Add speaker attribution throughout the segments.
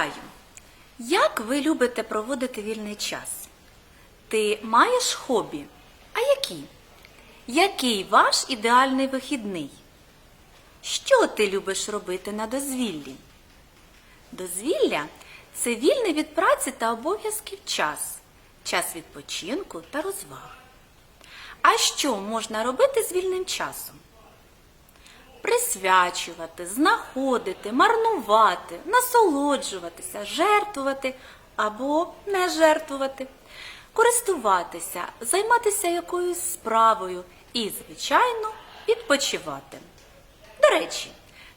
Speaker 1: Вітаю! Як ви любите проводити вільний час? Ти маєш хобі? А які? Який ваш ідеальний вихідний? Що ти любиш робити на дозвіллі? Дозвілля це вільний від праці та обов'язків час, час відпочинку та розваг. А що можна робити з вільним часом? Присвячувати, знаходити, марнувати, насолоджуватися, жертвувати або не жертвувати, користуватися, займатися якоюсь справою і, звичайно, відпочивати. До речі,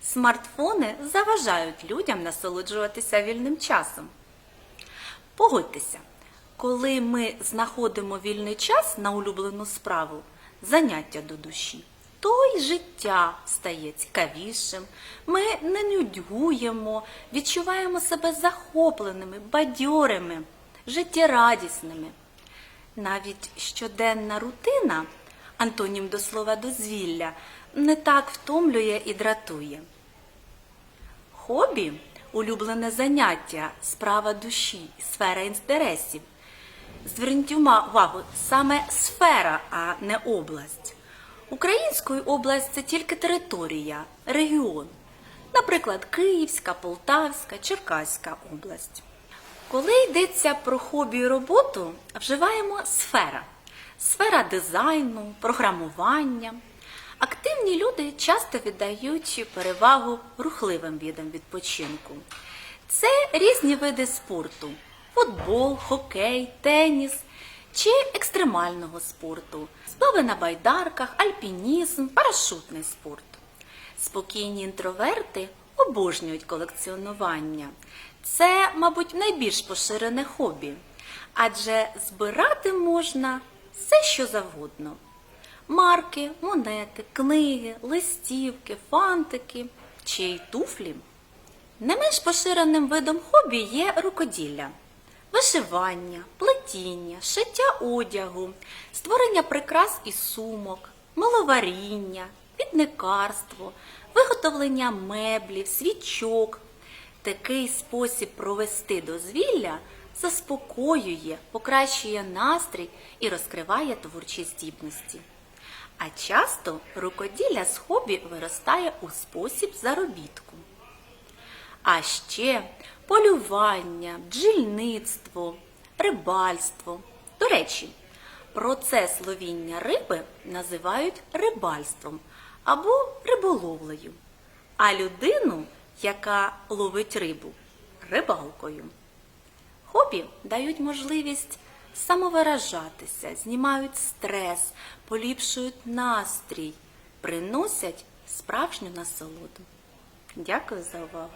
Speaker 1: смартфони заважають людям насолоджуватися вільним часом. Погодьтеся, коли ми знаходимо вільний час на улюблену справу, заняття до душі, то й життя стає цікавішим. Ми не нудьгуємо, відчуваємо себе захопленими, бадьорими, життєрадісними. Навіть щоденна рутина, антонім до слова дозвілля, не так втомлює і дратує. Хобі улюблене заняття, справа душі, сфера інтересів. Зверніть увагу, саме сфера, а не область. Українською область це тільки територія, регіон. Наприклад, Київська, Полтавська, Черкаська область. Коли йдеться про хобі і роботу, вживаємо сфера. Сфера дизайну, програмування. Активні люди часто віддають перевагу рухливим видам відпочинку. Це різні види спорту: футбол, хокей, теніс чи екстремального спорту, сплави на байдарках, альпінізм, парашутний спорт. Спокійні інтроверти обожнюють колекціонування. Це, мабуть, найбільш поширене хобі, адже збирати можна все, що завгодно. Марки, монети, книги, листівки, фантики чи й туфлі. Не менш поширеним видом хобі є рукоділля, вишивання, плетіння, шиття одягу, створення прикрас і сумок, маловаріння, підникарство, виготовлення меблів, свічок. Такий спосіб провести дозвілля заспокоює, покращує настрій і розкриває творчі здібності. А часто рукоділля з хобі виростає у спосіб заробітку. А ще полювання, бджільництво, рибальство. До речі, процес ловіння риби називають рибальством або риболовлею, а людину, яка ловить рибу, рибалкою. Хобі дають можливість самовиражатися, знімають стрес, поліпшують настрій, приносять справжню насолоду. Дякую за увагу!